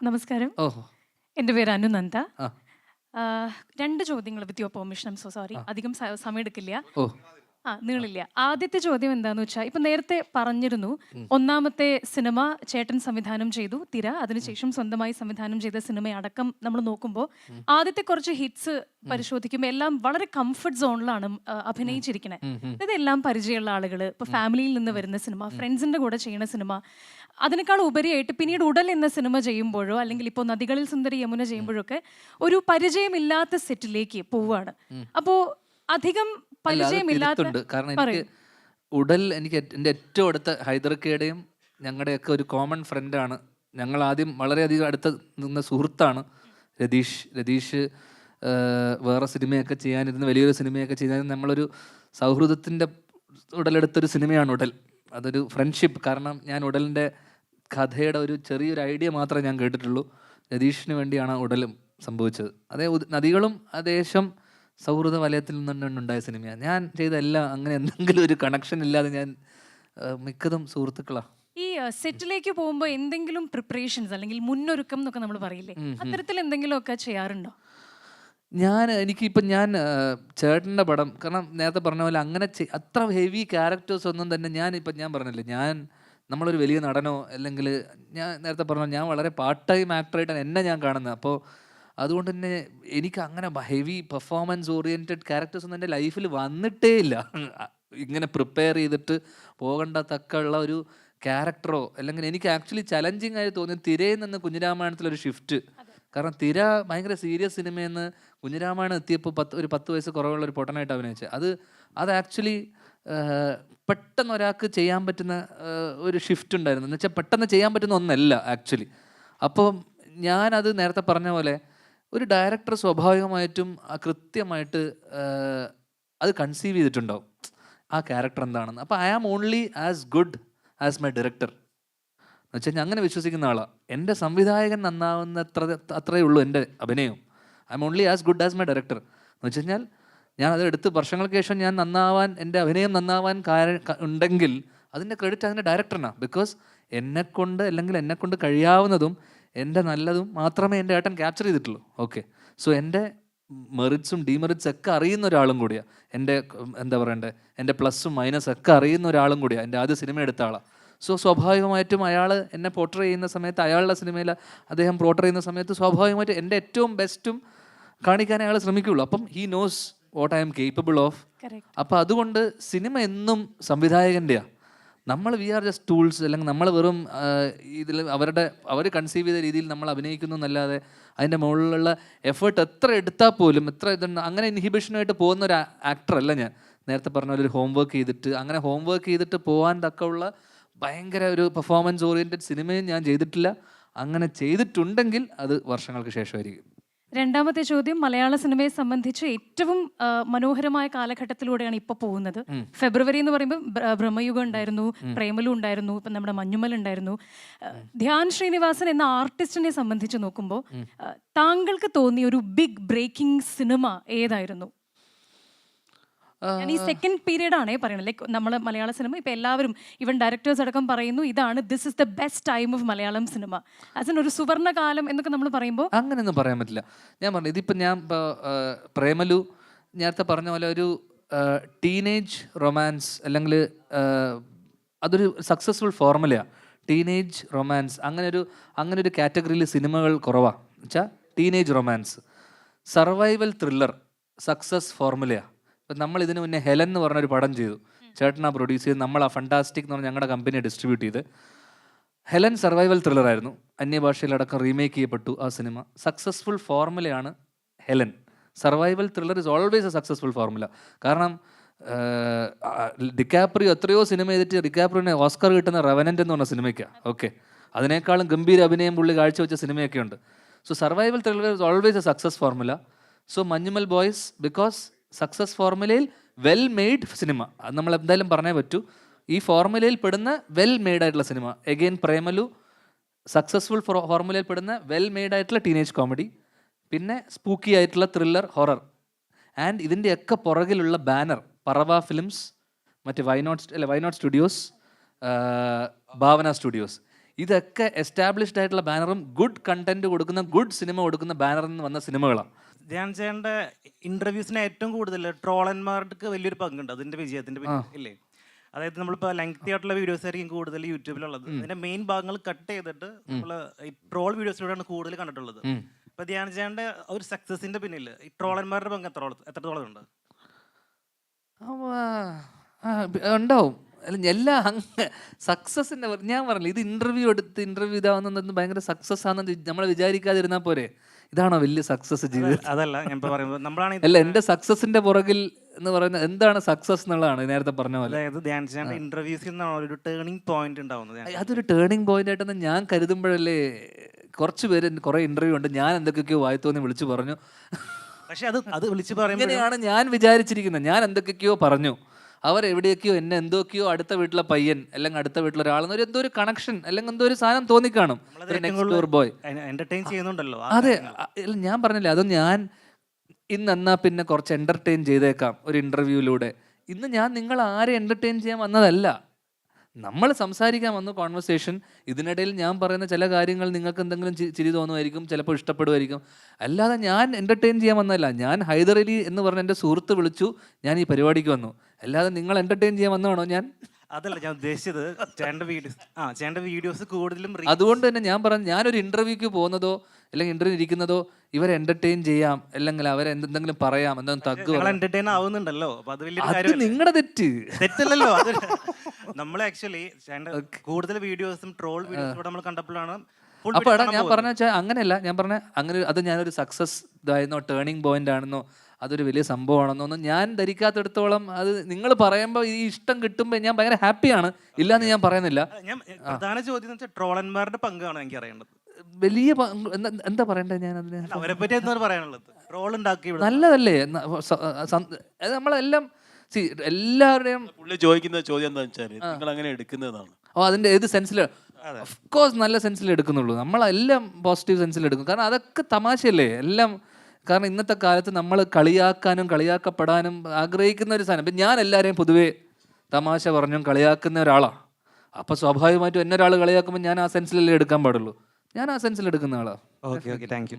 നമസ്കാരം. ഓഹോ. എന്റെ പേര് അനുനന്ദ. രണ്ട് ചോദ്യങ്ങൾ with your permission so sorry അധികം സമയം എടുക്കില്ല ഓ. ആ നീളില്ല. ആദ്യത്തെ ചോദ്യം എന്താന്ന് വെച്ചാൽ ഇപ്പൊ നേരത്തെ പറഞ്ഞിരുന്നു ഒന്നാമത്തെ സിനിമ ചേട്ടൻ സംവിധാനം ചെയ്തു തിര അതിനുശേഷം സ്വന്തമായി സംവിധാനം ചെയ്ത സിനിമ അടക്കം നമ്മൾ നോക്കുമ്പോൾ ആദ്യത്തെ കുറച്ച് ഹിറ്റ്സ് പരിശോധിക്കുമ്പോൾ എല്ലാം വളരെ കംഫർട്ട് സോണിലാണ് അഭിനയിച്ചിരിക്കുന്നത് ഇതെല്ലാം പരിചയമുള്ള ആളുകൾ ഇപ്പൊ ഫാമിലിയിൽ നിന്ന് വരുന്ന സിനിമ ഫ്രണ്ട്സിന്റെ കൂടെ ചെയ്യുന്ന സിനിമ അതിനേക്കാൾ ഉപരിയായിട്ട് പിന്നീട് ഉടൽ എന്ന സിനിമ ചെയ്യുമ്പോഴോ അല്ലെങ്കിൽ ഇപ്പോൾ നദികളിൽ സുന്ദരി യമുന ചെയ്യുമ്പോഴൊക്കെ ഒരു പരിചയമില്ലാത്ത സെറ്റിലേക്ക് പോവുകയാണ് അപ്പോൾ അധികം പരിചയമില്ലാത്ത കാരണം എനിക്ക് ഉടൽ എനിക്ക് എന്റെ എന്റെ ഏറ്റവും അടുത്ത ഹൈദർക്കയുടെയും ഞങ്ങളുടെയൊക്കെ ഒരു കോമൺ ഫ്രണ്ടാണ് ഞങ്ങൾ ആദ്യം വളരെയധികം അടുത്ത് നിന്ന സുഹൃത്താണ് രതീഷ്. രതീഷ് വേറെ സിനിമയൊക്കെ ചെയ്യാനിരുന്ന വലിയൊരു സിനിമയൊക്കെ ചെയ്യാൻ നമ്മളൊരു സൗഹൃദത്തിന്റെ ഉടലെടുത്തൊരു സിനിമയാണ് ഉടൽ. അതൊരു ഫ്രണ്ട്ഷിപ്പ് കാരണം ഞാൻ ഉടലിന്റെ കഥയുടെ ഒരു ചെറിയൊരു ഐഡിയ മാത്രമേ ഞാൻ കേട്ടിട്ടുള്ളൂ. രതീഷിന് വേണ്ടിയാണ് ഉടലും സംഭവിച്ചത്. അതേ നദികളും അതേശം സൗഹൃദ വലയത്തിൽ നിന്നുണ്ടായ ഉണ്ടായ സിനിമയാണ് ഞാൻ ചെയ്ത എല്ലാം അങ്ങനെ എന്തെങ്കിലും ഒരു കണക്ഷൻ ഇല്ലാതെ ഞാൻ മിക്കതും സുഹൃത്തുക്കളാണ് ഈ സെറ്റിലേക്ക് പോകുമ്പോൾ എന്തെങ്കിലും പ്രിപ്പറേഷൻസ് അല്ലെങ്കിൽ മുന്നൊരുക്കം എന്നൊക്കെ നമ്മൾ പറയില്ലേ? അത്തരത്തിൽ എന്തെങ്കിലുമൊക്കെ ചെയ്യാറുണ്ടോ? ഞാൻ എനിക്കിപ്പം ഞാൻ ചേട്ടന്റെ പടം കാരണം നേരത്തെ പറഞ്ഞ പോലെ അങ്ങനെ അത്ര ഹെവി ക്യാരക്ടേഴ്സ് ഒന്നും തന്നെ ഞാൻ ഇപ്പം ഞാൻ പറഞ്ഞില്ലേ ഞാൻ നമ്മളൊരു വലിയ നടനോ അല്ലെങ്കിൽ ഞാൻ നേരത്തെ പറഞ്ഞ ഞാൻ വളരെ പാർട്ട് ടൈം ആക്ടറായിട്ടാണ് എന്നെ ഞാൻ കാണുന്നത്. അപ്പോൾ അതുകൊണ്ട് തന്നെ എനിക്ക് അങ്ങനെ ഹെവി പെർഫോമൻസ് ഓറിയന്റഡ് ക്യാരക്ടേഴ്സ് ഒന്നും എന്റെ ലൈഫിൽ വന്നിട്ടേ ഇല്ല. ഇങ്ങനെ പ്രിപ്പയർ ചെയ്തിട്ട് പോകേണ്ട തക്കുള്ള ഒരു ക്യാരക്ടറോ അല്ലെങ്കിൽ എനിക്ക് ആക്ച്വലി ചലഞ്ചിങ് ആയി തോന്നി തിരയിൽ നിന്ന് കുഞ്ഞിരാമായണത്തിലൊരു ഷിഫ്റ്റ് കാരണം തിര ഭയങ്കര സീരിയസ് സിനിമയെന്ന് കുഞ്ഞിരാമായണം എത്തിയപ്പോൾ പത്ത് ഒരു പത്ത് വയസ്സ് കുറവുള്ള ഒരു പൊട്ടനായിട്ട് അഭിനയിച്ചത് അത് അത് ആക്ച്വലി പെട്ടെന്ന് ഒരാൾക്ക് ചെയ്യാൻ പറ്റുന്ന ഒരു ഷിഫ്റ്റ് ഉണ്ടായിരുന്നു. എന്ന് വെച്ചാൽ പെട്ടെന്ന് ചെയ്യാൻ പറ്റുന്ന ഒന്നല്ല ആക്ച്വലി അപ്പം ഞാനത് നേരത്തെ പറഞ്ഞ പോലെ ഒരു ഡയറക്ടർ സ്വാഭാവികമായിട്ടും കൃത്യമായിട്ട് അത് കൺസീവ് ചെയ്തിട്ടുണ്ടാവും. ആ ക്യാരക്ടർ എന്താണെന്ന്. അപ്പോൾ I am only as good as my director എന്ന് വെച്ചാൽ ഞാൻ അങ്ങനെ വിശ്വസിക്കുന്ന ആളാണ് എന്റെ സംവിധായകൻ നന്നാവുന്ന അത്ര അത്രയേ ഉള്ളൂ എന്റെ അഭിനയം. I am only as good as my director എന്ന് വെച്ച് കഴിഞ്ഞാൽ ഞാൻ അത് എടുത്ത് വർഷങ്ങൾക്ക് ശേഷം ഞാൻ നന്നാവാൻ എന്റെ അഭിനയം നന്നാവാൻ ഉണ്ടെങ്കിൽ അതിന്റെ ക്രെഡിറ്റ് അതിന്റെ ഡയറക്ടറിനാണ് ബിക്കോസ് എന്നെക്കൊണ്ട് അല്ലെങ്കിൽ എന്നെക്കൊണ്ട് കഴിയാവുന്നതും എന്റെ നല്ലതും മാത്രമേ എന്റെ ഏട്ടൻ ക്യാപ്ചർ ചെയ്തിട്ടുള്ളൂ. ഓക്കെ സോ എന്റെ മെറിറ്റ്സും ഡിമെറിറ്റ്സ് ഒക്കെ അറിയുന്ന ഒരാളും കൂടിയാണ് എന്റെ എന്താ പറയണ്ടേ എന്റെ പ്ലസ്സും മൈനസ് ഒക്കെ അറിയുന്ന ഒരാളും കൂടിയാണ് എന്റെ ആദ്യ സിനിമ എടുത്ത ആളാണ് സോ സ്വാഭാവികമായിട്ടും അയാൾ എന്നെ പോർട്ടർ ചെയ്യുന്ന സമയത്ത് അയാളുടെ സിനിമയിൽ അദ്ദേഹം പോർട്ടർ ചെയ്യുന്ന സമയത്ത് സ്വാഭാവികമായിട്ടും എന്റെ ഏറ്റവും ബെസ്റ്റും കാണിക്കാൻ അയാൾ ശ്രമിക്കുകയുള്ളൂ. അപ്പം he knows what I am capable of. അപ്പം അതുകൊണ്ട് സിനിമ എന്നും സംവിധായകന്റെയാണ് നമ്മൾ വി ആർ ജസ്റ്റ് ടൂൾസ് അല്ലെങ്കിൽ നമ്മൾ വെറും ഇതിൽ അവരുടെ അവർ കൺസീവ് ചെയ്ത രീതിയിൽ നമ്മൾ അഭിനയിക്കുന്നു എന്നല്ലാതെ അതിന്റെ മുകളിലുള്ള എഫേർട്ട് എത്ര എടുത്താൽ പോലും എത്ര ഇതുണ്ട് അങ്ങനെ ഇൻഹിബിഷനായിട്ട് പോകുന്ന ഒരു ആക്ടർ അല്ല ഞാൻ. നേരത്തെ പറഞ്ഞ പോലെ ഒരു ഹോംവർക്ക് ചെയ്തിട്ട് അങ്ങനെ ഹോംവർക്ക് ചെയ്തിട്ട് പോകാൻ തക്കമുള്ള ഭയങ്കര ഒരു പെർഫോമൻസ് ഓറിയന്റഡ് സിനിമയും ഞാൻ ചെയ്തിട്ടില്ല. അങ്ങനെ ചെയ്തിട്ടുണ്ടെങ്കിൽ അത് വർഷങ്ങൾക്ക് ശേഷമായിരിക്കും. രണ്ടാമത്തെ ചോദ്യം മലയാള സിനിമയെ സംബന്ധിച്ച് ഏറ്റവും മനോഹരമായ കാലഘട്ടത്തിലൂടെയാണ് ഇപ്പൊ പോകുന്നത്. ഫെബ്രുവരി എന്ന് പറയുമ്പോൾ ഭ്രമയുഗം ബ്രഹ്മയുഗം ഉണ്ടായിരുന്നു പ്രേമലു ഉണ്ടായിരുന്നു ഇപ്പം നമ്മുടെ മഞ്ഞുമൽ ഉണ്ടായിരുന്നു. ധ്യാൻ ശ്രീനിവാസൻ എന്ന ആർട്ടിസ്റ്റിനെ സംബന്ധിച്ച് നോക്കുമ്പോൾ താങ്കൾക്ക് തോന്നിയ ഒരു ബിഗ് ബ്രേക്കിംഗ് സിനിമ ഏതായിരുന്നു? ഞാൻ ഈ സെക്കൻഡ് പീരീഡ് ആണേ പറയുന്നത് ലൈക്ക് നമ്മൾ മലയാള സിനിമ ഇപ്പൊ എല്ലാവരും ഇവൻ ഡയറക്ടേഴ്സ് അടക്കം പറയുന്നു ഇതാണ് this is the best time of Malayalam cinema as ഒരു സുവർണ കാലം എന്നൊക്കെ നമ്മൾ പറയുമ്പോൾ അങ്ങനെയൊന്നും പറയാൻ പറ്റില്ല. ഞാൻ പറഞ്ഞു ഇതിപ്പോ ഞാൻ പ്രേമലു നേരത്തെ പറഞ്ഞ പോലെ ഒരു ടീനേജ് റൊമാൻസ് അല്ലെങ്കിൽ അതൊരു സക്സസ്ഫുൾ ഫോർമുലയാണ് ടീനേജ് റൊമാൻസ് അങ്ങനെ ഒരു അങ്ങനെ ഒരു കാറ്റഗറിയിൽ സിനിമകൾ കുറവാണ് വെച്ചാൽ teenage romance survival thriller success ഫോർമുലയാണ് ഇപ്പം നമ്മൾ ഇതിന് മുന്നേ ഹെലൻ എന്ന് പറഞ്ഞൊരു പടം ചെയ്തു. ചേട്ടനാ പ്രൊഡ്യൂസ് ചെയ്ത് നമ്മൾ ആ ഫണ്ടാസ്റ്റിക് എന്ന് പറഞ്ഞ ഞങ്ങളുടെ കമ്പനിയെ ഡിസ്ട്രിബ്യൂട്ട് ചെയ്ത്. ഹെലൻ സർവൈവൽ ത്രില്ലറായിരുന്നു അന്യഭാഷയിലടക്കം റീമേക്ക് ചെയ്യപ്പെട്ടു ആ cinema successful ഫോർമുലയാണ് Helen. Survival thriller is always a successful formula കാരണം ഡിക്കാപ്രിയോ എത്രയോ സിനിമ ചെയ്തിട്ട് ഡിക്കാപ്രിയോനെ ഓസ്കർ കിട്ടുന്ന റെവനന്റ് എന്ന് പറഞ്ഞ സിനിമയ്ക്കാണ് ഓക്കെ അതിനേക്കാളും ഗംഭീര അഭിനയം പുള്ളി കാഴ്ചവെച്ച സിനിമയൊക്കെ ഉണ്ട് so survival thriller is always a success formula so Manjummel boys because success ഫോർമുലയിൽ വെൽ മെയ്ഡ് സിനിമ അത് നമ്മൾ എന്തായാലും പറഞ്ഞേ പറ്റൂ. ഈ ഫോർമുലയിൽ പെടുന്ന വെൽ മെയ്ഡ് ആയിട്ടുള്ള സിനിമ എഗെയിൻ പ്രേമലു സക്സസ്ഫുൾ ഫോർമുലയിൽ പെടുന്ന വെൽ മെയ്ഡ് ആയിട്ടുള്ള ടീനേജ് കോമഡി പിന്നെ സ്പൂക്കി ആയിട്ടുള്ള ത്രില്ലർ ഹൊറർ ആൻഡ് ഇതിന്റെയൊക്കെ പുറകിലുള്ള ബാനർ പറവ ഫിലിംസ് മറ്റ് വൈനോട്ട് അല്ലെ Why Not studios Bhavana studios ഇതൊക്കെ എസ്റ്റാബ്ലിഷ്ഡ് ആയിട്ടുള്ള ബാനറും ഗുഡ് കണ്ടന്റ് കൊടുക്കുന്ന ഗുഡ് സിനിമ കൊടുക്കുന്ന ബാനറിൽ നിന്ന് വന്ന സിനിമകളാണ് ധ്യാൻ ചേട്ടന്റെ ഇന്റർവ്യൂസിന് ഏറ്റവും കൂടുതൽ ട്രോളന്മാർക്ക് വലിയൊരു പങ്കുണ്ട്. അതിന്റെ വിജയത്തിന്റെ ഇല്ലേ? അതായത് നമ്മളിപ്പോൾ ലെങ്തി ആയിട്ടുള്ള വീഡിയോസ് ആയിരിക്കും കൂടുതൽ യൂട്യൂബിലുള്ളത്. അതിന്റെ മെയിൻ ഭാഗങ്ങൾ കട്ട് ചെയ്തിട്ട് നമ്മൾ ഈ ട്രോൾ വീഡിയോസിലൂടെയാണ് കൂടുതൽ കണ്ടിട്ടുള്ളത്. അപ്പൊ ധ്യാൻ ചേട്ടന്റെ ഒരു സക്സസിന്റെ പിന്നിൽ ഈ ട്രോളന്മാരുടെ പങ്ക് എത്ര എത്രത്തോളം ഉണ്ട്? ഉണ്ടാവും. അല്ല എല്ലാ സക്സസിന്റെ ഞാൻ പറഞ്ഞില്ല ഇത് ഇന്റർവ്യൂ എടുത്ത് ഇന്റർവ്യൂ ഇതാവുന്നത് ഭയങ്കര സക്സസ് ആണെന്ന് നമ്മൾ വിചാരിക്കാതിരുന്നാൽ പോരെ. ഇതാണോ വലിയ സക്സസ് ജീവിതം അതല്ല ഞാൻ പറയുമ്പോൾ നമ്മളാണ് അല്ല എന്റെ സക്സസിന്റെ പുറകിൽ എന്ന് പറയുന്നത് എന്താണ് സക്സസ് എന്നുള്ളതാണ് നേരത്തെ പറഞ്ഞ പോലെ. അതായത് ഇന്റർവ്യൂസിൽ നിന്നാണ് ഒരു ടേണിംഗ് പോയിന്റ് ഉണ്ടാവുന്നത് അതൊരു ടേണിംഗ് പോയിന്റ് ആയിട്ടെന്ന് ഞാൻ കരുതുമ്പോഴല്ലേ കുറച്ച് പേര് കുറെ ഇന്റർവ്യൂ ഉണ്ട് ഞാൻ എന്തൊക്കെയൊക്കെയോ വായത്തോന്ന് വിളിച്ചു പറഞ്ഞു. പക്ഷെ അത് അത് വിളിച്ചു പറയുമ്പോൾ ഇങ്ങനെയാണ് ഞാൻ വിചാരിച്ചിരിക്കുന്നത് ഞാൻ എന്തൊക്കെയൊക്കെയോ പറഞ്ഞു. അവർ എവിടെയൊക്കെയോ എന്നെ എന്തൊക്കെയോ അടുത്ത വീട്ടിലെ പയ്യൻ അല്ലെങ്കിൽ അടുത്ത വീട്ടിലെ ഒരാളെന്ന് ഒരു എന്തോ ഒരു കണക്ഷൻ അല്ലെങ്കിൽ എന്തോ ഒരു സാധനം തോന്നിക്കാണും. ബോയ് എന്റർടൈൻ ചെയ്യുന്നുണ്ടല്ലോ അതെ അല്ല ഞാൻ പറഞ്ഞില്ലേ അത് ഞാൻ ഇന്ന് എന്നാ പിന്നെ കുറച്ച് എന്റർടൈൻ ചെയ്തേക്കാം ഒരു ഇന്റർവ്യൂയിലൂടെ ഇന്ന് ഞാൻ നിങ്ങൾ ആരെ എന്റർടൈൻ ചെയ്യാൻ വന്നതല്ല. നമ്മൾ സംസാരിക്കാൻ വന്ന കോൺവെർസേഷൻ ഇതിനിടയിൽ ഞാൻ പറയുന്ന ചില കാര്യങ്ങൾ നിങ്ങൾക്ക് എന്തെങ്കിലും ചിരി തോന്നുമായിരിക്കും ചിലപ്പോൾ ഇഷ്ടപ്പെടുമായിരിക്കും. അല്ലാതെ ഞാൻ എന്റർടൈൻ ചെയ്യാൻ വന്നതല്ല. ഞാൻ ഹൈദർ അലി എന്ന് പറഞ്ഞ എന്റെ സുഹൃത്ത് വിളിച്ചു ഞാൻ ഈ പരിപാടിക്ക് വന്നു. അല്ലാതെ നിങ്ങൾ എന്റർടൈൻ ചെയ്യാൻ വന്നതാണോ ഞാൻ? അതല്ല ഞാൻ ഉദ്ദേശിച്ചത് ചേട്ടന്റെ വീഡിയോസ് ആ ചേട്ടന്റെ വീഡിയോസ് കൂടുതലും അതുകൊണ്ട് തന്നെ ഞാൻ പറഞ്ഞു ഞാനൊരു ഇന്റർവ്യൂക്ക് പോകുന്നതോ അല്ലെങ്കിൽ ഇന്റർവ്യൂ ഇരിക്കുന്നതോ ഇവരെ എന്റർടൈൻ ചെയ്യാം അല്ലെങ്കിൽ അവരെ എന്തെങ്കിലും പറയാം എന്തെങ്കിലും തഗ് എന്റർടൈൻ ആവുന്നുണ്ടല്ലോ അത് നിങ്ങളുടെ തെറ്റ്. തെറ്റല്ലല്ലോ നമ്മൾ ആക്ച്വലി കൂടുതൽ വീഡിയോസും ട്രോൾ വീഡിയോസും നമ്മൾ കണ്ടപ്പോഴാണ് അപ്പൊ എടാ ഞാൻ. പറഞ്ഞ വെച്ചാൽ അങ്ങനെയല്ല ഞാൻ പറഞ്ഞ അങ്ങനെ അത് ഞാനൊരു സക്സസ് ഇതായിരുന്നോ ടേണിംഗ് പോയിന്റ് ആണെന്നോ അതൊരു വലിയ സംഭവമാണെന്നോ ഒന്നും ഞാൻ ധരിക്കാത്തിടത്തോളം അത് നിങ്ങൾ പറയുമ്പോൾ ഈ ഇഷ്ടം കിട്ടുമ്പോൾ ഞാൻ ഭയങ്കര ഹാപ്പിയാണ് ഇല്ലാന്ന് ഞാൻ പറയുന്നില്ല. ഞാൻ പ്രധാന ചോദ്യം ട്രോളന്മാരുടെ പങ്കാണ് എനിക്ക് അറിയേണ്ടത്. വലിയ എന്താ- പറയണ്ടേ ഞാൻ അതിനെ? അവരെ പറ്റി എന്താണ് പറയാനുള്ളത്? റോൾ ഉണ്ടാക്കി നല്ലതല്ലേ? നമ്മളെല്ലാം സി എല്ലാവരുടെയും പുള്ളി ചോദിക്കുന്ന ചോദ്യം എന്താ വെച്ചാൽ നിങ്ങൾ അങ്ങനെ എടുക്കുന്നതാണ്. ഓ അതിന്റെ ഏത് സെൻസിൽ കോഴ്സ് നല്ല സെൻസിൽ എടുക്കുന്നുള്ളൂ. നമ്മളെല്ലാം പോസിറ്റീവ് സെൻസിൽ എടുക്കും. കാരണം അതൊക്കെ തമാശയല്ലേ? എല്ലാം കാരണം ഇന്നത്തെ കാലത്ത് നമ്മൾ കളിയാക്കാനും കളിയാക്കപ്പെടാനും ആഗ്രഹിക്കുന്ന ഒരു സാധനം. ഇപ്പം ഞാൻ എല്ലാവരെയും പൊതുവേ തമാശ പറഞ്ഞും കളിയാക്കുന്ന ഒരാളാണ് അപ്പോൾ സ്വാഭാവികമായിട്ടും എന്നെ ഒരാൾ കളിയാക്കുമ്പോൾ ഞാൻ ആ സെൻസിലല്ലേ എടുക്കാൻ പാടുള്ളൂ. ഞാൻ ആ സെൻസിൽ എടുക്കുന്ന ആളാണ് ഓക്കെ ഓക്കെ താങ്ക് യു